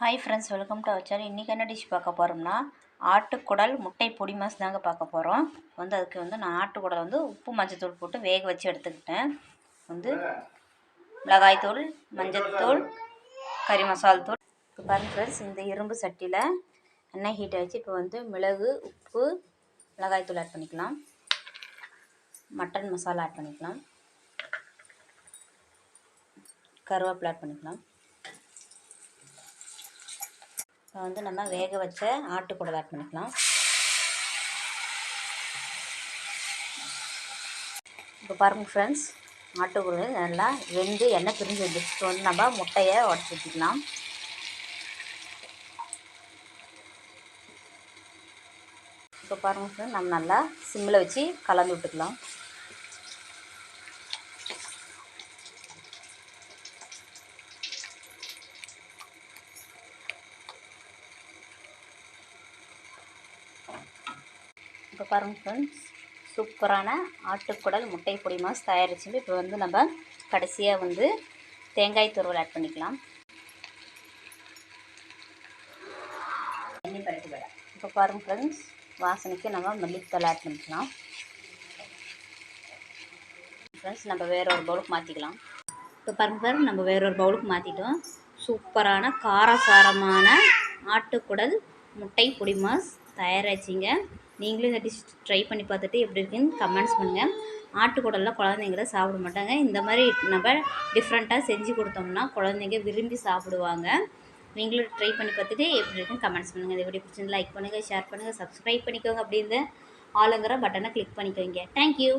Hi friends welcome to our channel இன்றைக்கி என்ன dish பார்க்க போகிறோம்னா ஆட்டுக்குடல் முட்டை பொடி மாஸ் தாங்க பார்க்க போகிறோம் வந்து அதுக்கு வந்து நான் ஆட்டுக்குடல் வந்து உப்பு மஞ்சத்தூள் போட்டு வேக வச்சு எடுத்துக்கிட்டேன். வந்து மிளகாய்த்தூள் மஞ்சத்தூள் கறி மசால் தூள். இப்போ பாருங்கள் ஃப்ரெண்ட்ஸ் இந்த இரும்பு சட்டியில் எண்ணெய் ஹீட் ஆகிடுச்சு இப்போ வந்து மிளகு உப்பு மிளகாய்த்தூள் ஆட் பண்ணிக்கலாம். மட்டன் மசாலா ஆட் பண்ணிக்கலாம். கருவேப்பிலை ஆட் பண்ணிக்கலாம். இப்போ வந்து நம்ம வேக வச்ச ஆட்டுக்கூடல் ஆட் பண்ணிக்கலாம். இப்போ பாருங்கள் ஃப்ரெண்ட்ஸ் ஆட்டுக்குடல் நல்லா வெந்து எண்ணெய் பிரிஞ்சு வந்துச்சு இப்போ வந்து நம்ம முட்டையை உடச்சி ஊற்றிக்கலாம் இப்போ பாருங்கள் ஃப்ரெண்ட்ஸ் நம்ம நல்லா சிம்மில் வச்சு கலந்து விட்டுக்கலாம். இப்போ பாருங்கள் ஃப்ரெண்ட்ஸ் சூப்பரான ஆட்டுக்குடல் முட்டை பொடி மாஸ் தயாரிச்சு இப்போ வந்து நம்ம கடைசியாக வந்து தேங்காய் துருவல் ஆட் பண்ணிக்கலாம். எண்ணெய் பரட்டி வேலை இப்போ பாருங்கள் ஃப்ரெண்ட்ஸ் வாசனைக்கு நம்ம மல்லித்தூள் ஆட் பண்ணிக்கலாம். ஃப்ரெண்ட்ஸ் நம்ம வேற ஒரு பவுலுக்கு மாற்றிக்கலாம் இப்போ பாருங்கள் ஃப்ரெண்ட் நம்ம வேற ஒரு பவுலுக்கு மாற்றிட்டோம் சூப்பரான காரசாரமான ஆட்டுக்குடல் முட்டை பொடி மாஸ் தயாராச்சிங்க. நீங்களும் இந்த டிஷ் ட்ரை பண்ணி பார்த்துட்டு எப்படி இருக்குன்னு கமெண்ட்ஸ் பண்ணுங்கள் ஆட்டுக்கூடலாம் குழந்தைங்கள சாப்பிட மாட்டாங்க. இந்த மாதிரி நம்ம டிஃப்ரெண்ட்டாக செஞ்சு கொடுத்தோம்னா குழந்தைங்க விரும்பி சாப்பிடுவாங்க. நீங்களும் ட்ரை பண்ணி பார்த்துட்டு எப்படி இருக்குன்னு கமெண்ட்ஸ் பண்ணுங்கள் எப்படி பிடிச்சிருந்து லைக் பண்ணுங்கள் ஷேர் பண்ணுங்கள் சப்ஸ்கிரைப் பண்ணிக்கோங்க அப்படின்னு ஆளுங்கிற பட்டனை கிளிக் பண்ணிக்கோங்க. தேங்க்யூ